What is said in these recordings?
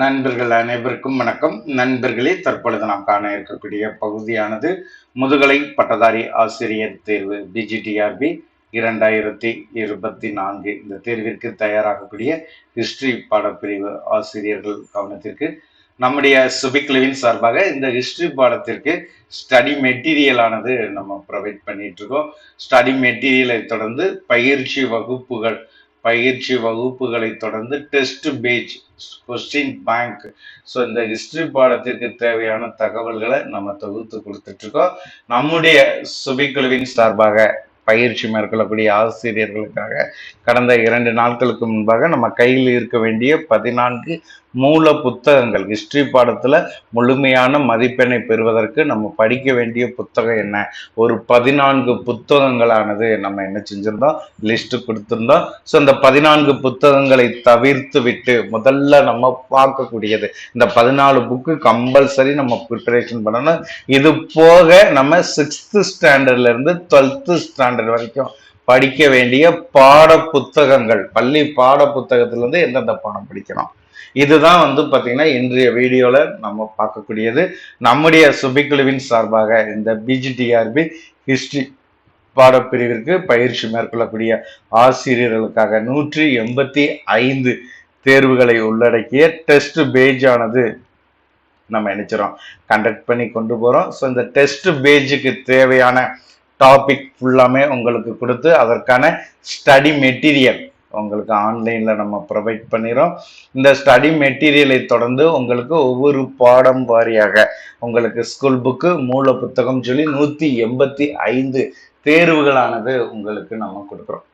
நண்பர்கள் அனைவருக்கும் வணக்கம். நண்பர்களே தற்பொழுது நாம் காண இருக்கக்கூடிய பகுதியானது முதுகலை பட்டதாரி ஆசிரியர் தேர்வு பிஜிடிஆர்பி இரண்டாயிரத்தி இருபத்தி நான்கு. இந்த தேர்விற்கு தயாராகக்கூடிய ஹிஸ்டரி பாடப்பிரிவு ஆசிரியர்கள் கவனத்திற்கு நம்முடைய சுபிக்லுவின் சார்பாக இந்த ஹிஸ்டரி பாடத்திற்கு ஸ்டடி மெட்டீரியலானது நம்ம ப்ரொவைட் பண்ணிட்டு இருக்கோம். ஸ்டடி மெட்டீரியலை தொடர்ந்து பயிற்சி வகுப்புகள் பயிற்சி வகுப்புகளை தொடர்ந்து test page question bank so இந்த ஹிஸ்ட்ரி பாடத்திற்கு தேவையான தகவல்களை நம்ம தொகுத்து கொடுத்துட்ருக்கோம். நம்முடைய சுபிக்குழுவின் சார்பாக பயிற்சி மேற்கொள்ளக்கூடிய ஆசிரியர்களுக்காக கடந்த இரண்டு நாட்களுக்கு முன்பாக நம்ம கையில் இருக்க வேண்டிய பதினான்கு மூல புத்தகங்கள் ஹிஸ்ட்ரி பாடத்தில் முழுமையான மதிப்பெண்ணை பெறுவதற்கு நம்ம படிக்க வேண்டிய புத்தகம் என்ன? ஒரு பதினான்கு புத்தகங்களானது நம்ம என்ன செஞ்சிருந்தோம்? லிஸ்ட்டு கொடுத்துருந்தோம். ஸோ இந்த பதினான்கு புத்தகங்களை தவிர்த்து விட்டு முதல்ல நம்ம பார்க்கக்கூடியது இந்த பதினாலு புக்கு கம்பல்சரி நம்ம ப்ரிப்பரேஷன் பண்ணணும். இது போக நம்ம சிக்ஸ்த்து ஸ்டாண்டர்ட்லேருந்து டுவெல்த்து ஸ்டாண்டர்ட் வரைக்கும் படிக்க வேண்டிய பாட புத்தகங்கள் பள்ளி பாட புத்தகத்திலேருந்து எந்தெந்த பாடம் படிக்கணும்? இதுதான் வந்து பார்த்திங்கன்னா இன்றைய வீடியோவில் நம்ம பார்க்கக்கூடியது. நம்முடைய சுபிக்குழுவின் சார்பாக இந்த பிஜிடிஆர்பி ஹிஸ்ட்ரி பாடப்பிரிவிற்கு பயிற்சி மேற்கொள்ளக்கூடிய ஆசிரியர்களுக்காக நூற்றி எண்பத்தி ஐந்து தேர்வுகளை உள்ளடக்கிய டெஸ்ட் பேஜானது நம்ம நினைச்சிரோம் கண்டக்ட் பண்ணி கொண்டு போகிறோம் ஸோ இந்த டெஸ்ட் பேஜுக்கு தேவையான டாபிக் ஃபுல்லாமே உங்களுக்கு கொடுத்து அதற்கான ஸ்டடி மெட்டீரியல் உங்களுக்கு ஆன்லைனில் நம்ம ப்ரொவைட் பண்ணிடுறோம் இந்த ஸ்டடி மெட்டீரியலை தொடர்ந்து உங்களுக்கு ஒவ்வொரு பாடம் வாரியாக உங்களுக்கு ஸ்கூல் புக்கு மூல புத்தகம் சொல்லி நூற்றி எண்பத்தி ஐந்து தேர்வுகளானது உங்களுக்கு நம்ம கொடுக்குறோம்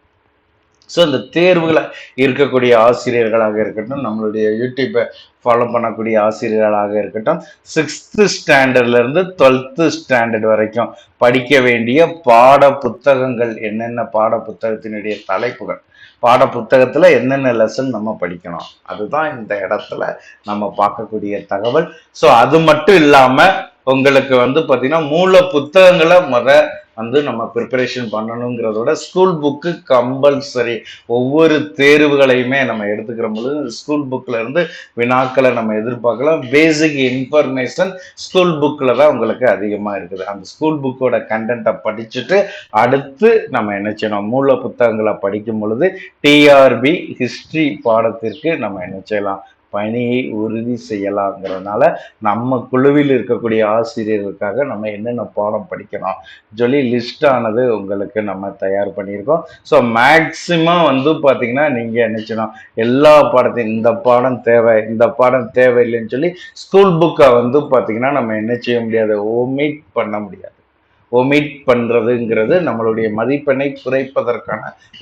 ஸோ இந்த தேர்வுகளை இருக்கக்கூடிய ஆசிரியர்களாக இருக்கட்டும் நம்மளுடைய யூடியூப்பை ஃபாலோ பண்ணக்கூடிய ஆசிரியர்களாக இருக்கட்டும் சிக்ஸ்த்து ஸ்டாண்டர்ட்லேருந்து டுவெல்த்து ஸ்டாண்டர்ட் வரைக்கும் படிக்க வேண்டிய பாட புத்தகங்கள் என்னென்ன பாட புத்தகத்தினுடைய தலைப்புகள் பாட புத்தகத்தில் என்னென்ன லெசன் நம்ம படிக்கணும் அதுதான் இந்த இடத்துல நம்ம பார்க்கக்கூடிய தகவல். ஸோ அது மட்டும் இல்லாமல் உங்களுக்கு வந்து பார்த்தீங்கன்னா மூல புத்தகங்களை முத வந்து நம்ம ப்ரிப்பரேஷன் பண்ணணுங்கிறதோட ஸ்கூல் புக்கு கம்பல்சரி ஒவ்வொரு தேர்வுகளையுமே நம்ம எடுத்துக்கிற பொழுது ஸ்கூல் புக்கில் இருந்து வினாக்களை நம்ம எதிர்பார்க்கலாம். பேசிக் இன்ஃபர்மேஷன் ஸ்கூல் புக்கில் தான் உங்களுக்கு அதிகமாக இருக்குது. அந்த ஸ்கூல் புக்கோட கண்டென்ட்டை படிச்சுட்டு அடுத்து நம்ம என்ன செய்யணும்? மூல புத்தகங்களை படிக்கும் பொழுது டிஆர்பி ஹிஸ்ட்ரி பாடத்திற்கு நம்ம என்ன செய்யலாம்? பணியை உறுதி செய்யலாங்கிறதுனால நம்ம குழுவில் இருக்கக்கூடிய ஆசிரியர்களுக்காக நம்ம என்னென்ன பாடம் படிக்கணும் சொல்லி லிஸ்ட் ஆனது உங்களுக்கு நம்ம தயார் பண்ணியிருக்கோம். ஸோ மேக்சிமம் வந்து பார்த்தீங்கன்னா நீங்கள் நினச்சணும் எல்லா பாடத்தையும் இந்த பாடம் தேவை இந்த பாடம் தேவையில்லைன்னு சொல்லி ஸ்கூல் புக்கை வந்து பார்த்தீங்கன்னா நம்ம என்ன செய்ய முடியாது? ஓமிட் பண்ண முடியாது. ஒமிட் பண்ணுறதுங்கிறது நம்மளுடைய மதிப்பெண்ணை குறைப்பதற்கான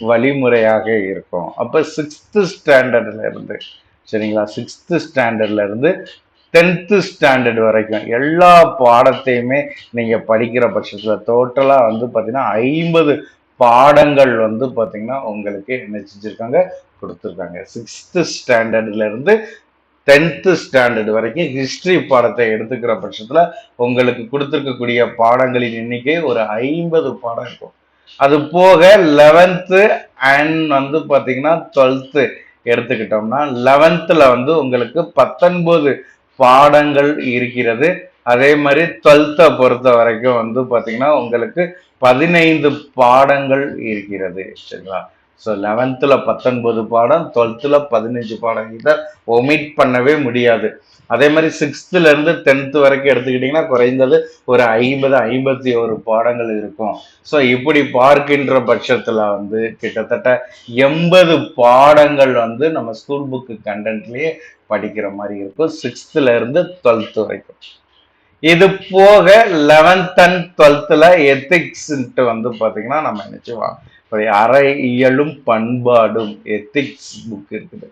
வழிமுறையாக இருக்கும். அப்போ சிக்ஸ்த்து ஸ்டாண்டர்டில் இருந்து சரிங்களா? சிக்ஸ்த்து ஸ்டாண்டர்ட்லேருந்து டென்த்து ஸ்டாண்டர்ட் வரைக்கும் எல்லா பாடத்தையுமே நீங்கள் படிக்கிற பட்சத்தில் டோட்டலாக வந்து பார்த்திங்கன்னா ஐம்பது பாடங்கள் வந்து பார்த்தீங்கன்னா உங்களுக்கு என்ன செஞ்சுருக்காங்க கொடுத்துருக்காங்க சிக்ஸ்த்து ஸ்டாண்டர்ட்லேருந்து டென்த்து ஸ்டாண்டர்ட் வரைக்கும் ஹிஸ்ட்ரி பாடத்தை எடுத்துக்கிற பட்சத்தில் உங்களுக்கு கொடுத்துருக்கக்கூடிய பாடங்களின் எண்ணிக்கை ஒரு ஐம்பது பாடம் இருக்கும். அது போக லெவன்த்து அண்ட் வந்து பார்த்திங்கன்னா டுவெல்த்து எடுத்துக்கிட்டோம்னா லெவன்த்தில் வந்து உங்களுக்கு பத்தொன்பது பாடங்கள் இருக்கிறது. அதே மாதிரி டுவெல்த்தை பொறுத்த வரைக்கும் வந்து பார்த்தீங்கன்னா உங்களுக்கு பதினைந்து பாடங்கள் இருக்கிறது. சரிங்களா? ஸோ லெவன்த்தில் பத்தொன்பது பாடம் டுவெல்த்தில் பதினஞ்சு பாடம். இதை ஒமிட் பண்ணவே முடியாது. அதே மாதிரி சிக்ஸ்த்துலேருந்து டென்த்து வரைக்கும் எடுத்துக்கிட்டிங்கன்னா குறைந்தது ஒரு ஐம்பது ஐம்பத்தி ஒரு பாடங்கள் இருக்கும். ஸோ இப்படி பார்க்கின்ற பட்சத்தில் வந்து கிட்டத்தட்ட எண்பது பாடங்கள் வந்து நம்ம ஸ்கூல் புக்கு கண்டென்ட்லேயே படிக்கிற மாதிரி இருக்கும். சிக்ஸ்த்துலேருந்து டுவெல்த்து வரைக்கும். இது போக லெவன்த் அண்ட் டுவெல்த்தில் எத்திக்ஸ்ன்ட்டு வந்து பார்த்தீங்கன்னா நம்ம நினைச்சுவோம் அறை இயலும் பண்பாடும் எத்திக்ஸ் புக் இருக்குது.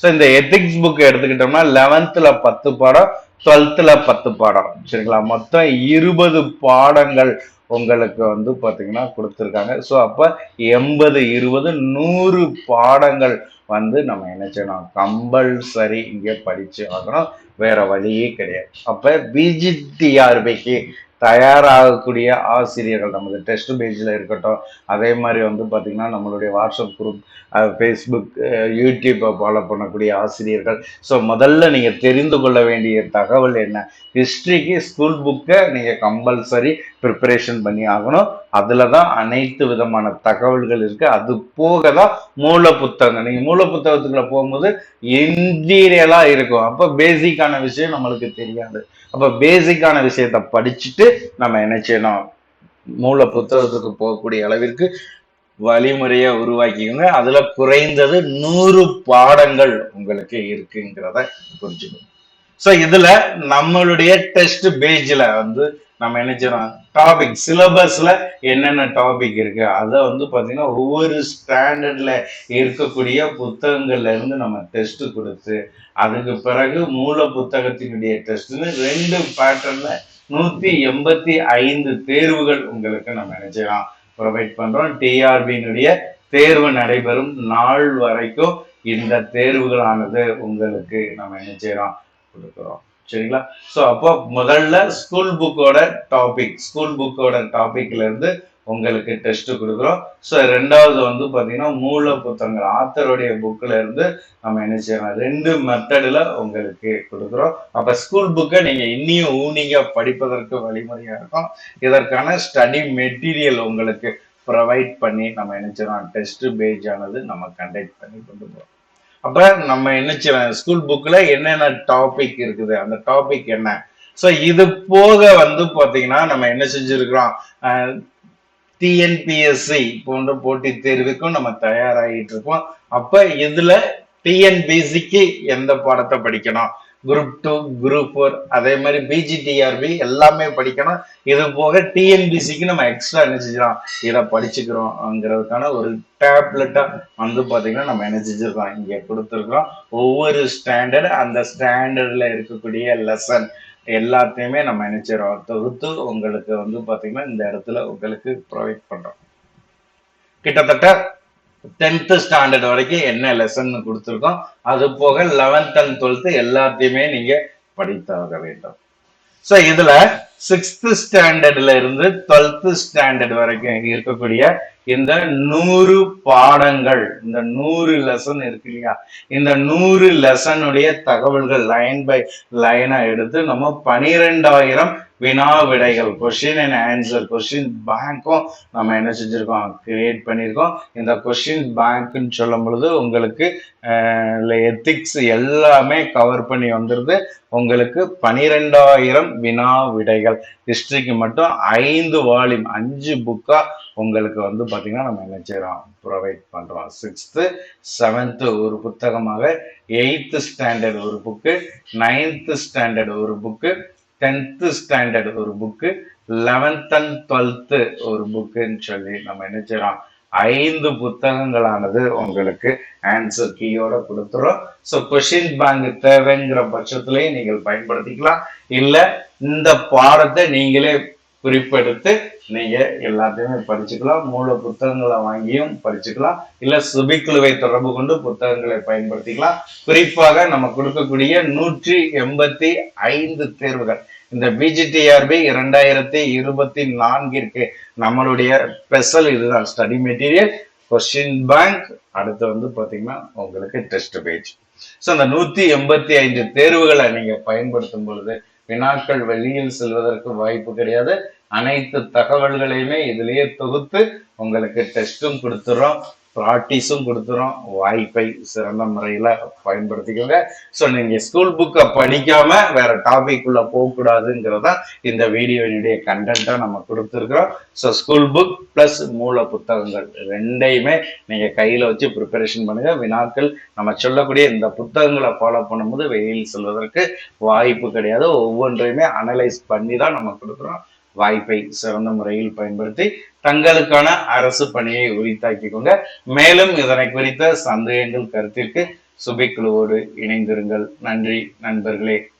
ஸோ இந்த எத்திக்ஸ் புக் எடுத்துக்கிட்டோம்னா லெவன்த்தில் பத்து பாடம் டுவெல்த்தில் பத்து பாடம். சரிங்களா? மொத்தம் இருபது பாடங்கள் உங்களுக்கு வந்து பார்த்தீங்கன்னா கொடுத்துருக்காங்க. ஸோ அப்போ எண்பது இருபது நூறு பாடங்கள் வந்து நம்ம என்ன செய்யணும்? கம்பல்சரி இங்கே படித்து ஆகணும். வேறு வழியே கிடையாது. அப்போ பிஜிடிஆர்பிக்கு தயாராகக்கூடிய ஆசிரியர்கள் நமது டெஸ்ட் பேஜில் இருக்கட்டும் அதே மாதிரி வந்து பார்த்திங்கன்னா நம்மளுடைய வாட்ஸ்அப் குரூப் ஃபேஸ்புக் யூடியூப்பை ஃபாலோ பண்ணக்கூடிய ஆசிரியர்கள். ஸோ முதல்ல நீங்கள் தெரிந்து கொள்ள வேண்டிய தகவல் என்ன? ஹிஸ்ட்ரிக்கு ஸ்கூல் புக்கை நீங்கள் கம்பல்சரி ப்ரிப்பரேஷன் பண்ணி ஆகணும். அதில் தான் அனைத்து விதமான தகவல்கள் இருக்குது அது போக தான் மூல புத்தகம் நீங்கள் மூல புத்தகத்துக்குள்ளே போகும்போது இன்டீரியலாக இருக்கும். அப்போ பேசிக்கான விஷயம் நம்மளுக்கு தெரியாது. அப்போ பேசிக்கான விஷயத்த படிச்சுட்டு நம்ம என்ன செய்யணும்? மூல புத்தகத்துக்கு போகக்கூடிய அளவிற்கு வழிமுறையை உருவாக்கிக்கோங்க. அதில் குறைந்தது நூறு பாடங்கள் உங்களுக்கு இருக்குங்கிறத புரிஞ்சுக்கணும். ஸோ இதில் நம்மளுடைய டெஸ்ட் பேஜில் வந்து நம்ம என்ன செய்யறோம்? டாபிக் சிலபஸ்ல என்னென்ன டாபிக் இருக்கு? அதை வந்து பார்த்தீங்கன்னா ஒவ்வொரு ஸ்டாண்டர்ட்ல இருக்கக்கூடிய புத்தகங்கள்ல இருந்து நம்ம டெஸ்ட் கொடுத்து அதுக்கு பிறகு மூல புத்தகத்தினுடைய டெஸ்ட்னு ரெண்டு பேட்டர்ன்ல நூத்தி எண்பத்தி ஐந்து தேர்வுகள் உங்களுக்கு நம்ம நினைச்சலாம் ப்ரொவைட் பண்றோம். டிஆர்பியினுடைய தேர்வு நடைபெறும் நாள் வரைக்கும் இந்த தேர்வுகளானது உங்களுக்கு நம்ம என்ன செய்யறோம்? கொடுக்குறோம். சரிங்களா? ஸோ அப்போ முதல்ல ஸ்கூல் புக்கோட டாபிக் ஸ்கூல் புக்கோட டாப்பிக்ல இருந்து உங்களுக்கு டெஸ்ட் கொடுக்குறோம். ஸோ ரெண்டாவது வந்து பார்த்தீங்கன்னா மூல புத்தகங்கள் ஆத்தருடைய புக்கில் இருந்து நம்ம என்ன செய்யலாம்? ரெண்டு மெத்தடில் உங்களுக்கு கொடுக்குறோம். அப்போ ஸ்கூல் புக்கை நீங்கள் இன்னியும் ஊனிங்காக படிப்பதற்கு வழிமுறையாக இருக்கும். இதற்கான ஸ்டடி மெட்டீரியல் உங்களுக்கு ப்ரொவைட் பண்ணி நம்ம என்ன செய்யலாம்? டெஸ்ட் பேஜ் ஆனது நம்ம கண்டக்ட் பண்ணி கொண்டு போகிறோம் அப்போ நம்ம என்ன செய்யலாம் ஸ்கூல் புக்கில் என்னென்ன டாபிக் இருக்குது அந்த டாபிக் என்ன? ஸோ இது போக வந்து பார்த்தீங்கன்னா நம்ம என்ன செஞ்சுருக்கிறோம்? டிஎன்பிஎஸ்சி போன்ற போட்டித் தேர்வுக்கும் நம்ம தயாராகிட்டு இருக்கோம். அப்ப இதுல டிஎன்பிஎஸ்சிக்கு எந்த பாடத்தை படிக்கணும்? குரூப் டூ குரூப் ஃபோர் அதே மாதிரி பிஜிடிஆர்பி எல்லாமே படிக்கணும். இது போக டிஎன்பிசிக்கு நம்ம எக்ஸ்ட்ரா என்ன செஞ்சிடலாம் இதை படிச்சுக்கிறோம்ங்கிறதுக்கான ஒரு டேப்லெட்டாக வந்து பார்த்தீங்கன்னா நம்ம என்ன செஞ்சுருக்கோம் இங்கே கொடுத்துருக்கோம் ஒவ்வொரு ஸ்டாண்டர்ட் அந்த ஸ்டாண்டர்டில் இருக்கக்கூடிய லெசன் எல்லாத்தையுமே நம்ம நினைச்சிடறோம் தொகுத்து உங்களுக்கு வந்து பார்த்தீங்கன்னா இந்த இடத்துல உங்களுக்கு ப்ரொவைட் பண்ணுறோம் கிட்டத்தட்ட டென்த்து ஸ்டாண்டர்ட் வரைக்கும் என்ன லெசன் கொடுத்துருக்கோம். அது போக லெவன்த் அண்ட் டுவெல்த் எல்லாத்தையுமே நீங்க படித்தாக வேண்டும். ஸோ இதுல சிக்ஸ்த்து ஸ்டாண்டர்ட்ல இருந்து டுவெல்த் ஸ்டாண்டர்ட் வரைக்கும் இருக்கக்கூடிய இந்த நூறு பாடங்கள் இந்த நூறு லெசன் இருக்கு இல்லையா? இந்த நூறு லெசனுடைய தகவல்கள் லைன் பை லைனா எடுத்து நம்ம பனிரெண்டாயிரம் வினா விடைகள் கொஸ்டின் அண்ட் ஆன்சர் கொஸ்டின் பேங்க்கும் நம்ம என்ன செஞ்சுருக்கோம்? கிரியேட் பண்ணியிருக்கோம் இந்த கொஸ்டின் பேங்க்குன்னு சொல்லும் பொழுது உங்களுக்கு எத்திக்ஸ் எல்லாமே கவர் பண்ணி வந்துடுது உங்களுக்கு பனிரெண்டாயிரம் வினா விடைகள் ஹிஸ்ட்ரிக்கு மட்டும் ஐந்து வால்யூம் அஞ்சு புக்காக உங்களுக்கு வந்து பார்த்தீங்கன்னா நம்ம என்ன செய்கிறோம் ப்ரொவைட் பண்ணுறோம் சிக்ஸ்த்து செவன்த்து ஒரு புத்தகமாக எயித்து ஸ்டாண்டர்ட் ஒரு புக்கு நைன்த்து ஸ்டாண்டர்ட் ஒரு புக்கு டென்த்து ஸ்டாண்டர்ட் ஒரு புக்கு லெவன்த் அண்ட் டுவெல்த்து ஒரு புக்குன்னு சொல்லி நம்ம என்ன செய்யறோம்? ஐந்து புத்தகங்களானது உங்களுக்கு ஆன்சர் கீயோட கொடுத்துரும். ஸோ கொஷின் பேங்க் தேவைங்கிற பட்சத்திலையும் நீங்கள் பயன்படுத்திக்கலாம். இல்லை இந்த பாடத்தை நீங்களே குறிப்பெடுத்து நீங்க எல்லாத்தையுமே படிச்சுக்கலாம். மூல புத்தகங்களை வாங்கியும் படிச்சுக்கலாம். இல்ல சுபிக்குழுவை தொடர்பு கொண்டு புத்தகங்களை பயன்படுத்திக்கலாம். குறிப்பாக நம்ம கொடுக்கக்கூடிய நூற்றி எண்பத்தி ஐந்து தேர்வுகள். இந்த பிஜிடிஆர்பி இரண்டாயிரத்தி இருபத்தி நான்கிற்கு நம்மளுடைய ஸ்பெஷல் இதுதான் ஸ்டடி மெட்டீரியல் கொஸ்டின் பேங்க் அடுத்து வந்து பாத்தீங்கன்னா உங்களுக்கு டெஸ்ட் பேஜ் ஸோ அந்த நூத்தி எண்பத்தி ஐந்து தேர்வுகளை நீங்க பயன்படுத்தும் பொழுது வினாக்கள் வெளியில் செல்வதற்கு வாய்ப்பு கிடையாது. அனைத்து தகவல்களையுமே இதுலேயே தொகுத்து உங்களுக்கு டெஸ்ட்டும் கொடுத்துட்றோம் ப்ராக்டிஸும் கொடுத்துறோம். வாய்ப்பை சிறந்த முறையில் பயன்படுத்திக்கோங்க. ஸோ நீங்கள் ஸ்கூல் புக்கை படிக்காமல் வேறு டாபிக் உள்ள போகக்கூடாதுங்கிறதா இந்த வீடியோனுடைய கண்டென்ட்டாக நம்ம கொடுத்துருக்குறோம். ஸோ ஸ்கூல் புக் ப்ளஸ் மூல புத்தகங்கள் ரெண்டையுமே நீங்கள் கையில் வச்சு ப்ரிப்பரேஷன் பண்ணுங்கள் வினாக்கள் நம்ம சொல்லக்கூடிய இந்த புத்தகங்களை ஃபாலோ பண்ணும்போது வெளியில் செல்வதற்கு வாய்ப்பு கிடையாது. ஒவ்வொன்றையுமே அனலைஸ் பண்ணி தான் நம்ம கொடுக்குறோம். வாய்ப்பை சிறந்த முறையில் பயன்படுத்தி தங்களுக்கான அரசு பணியை உரித்தாக்கிக்கோங்க. மேலும் இதனை குறித்த சந்தேகங்கள் கருத்திற்கு சுபிக்குழுவோடு இணைந்திருங்கள். நன்றி நண்பர்களே.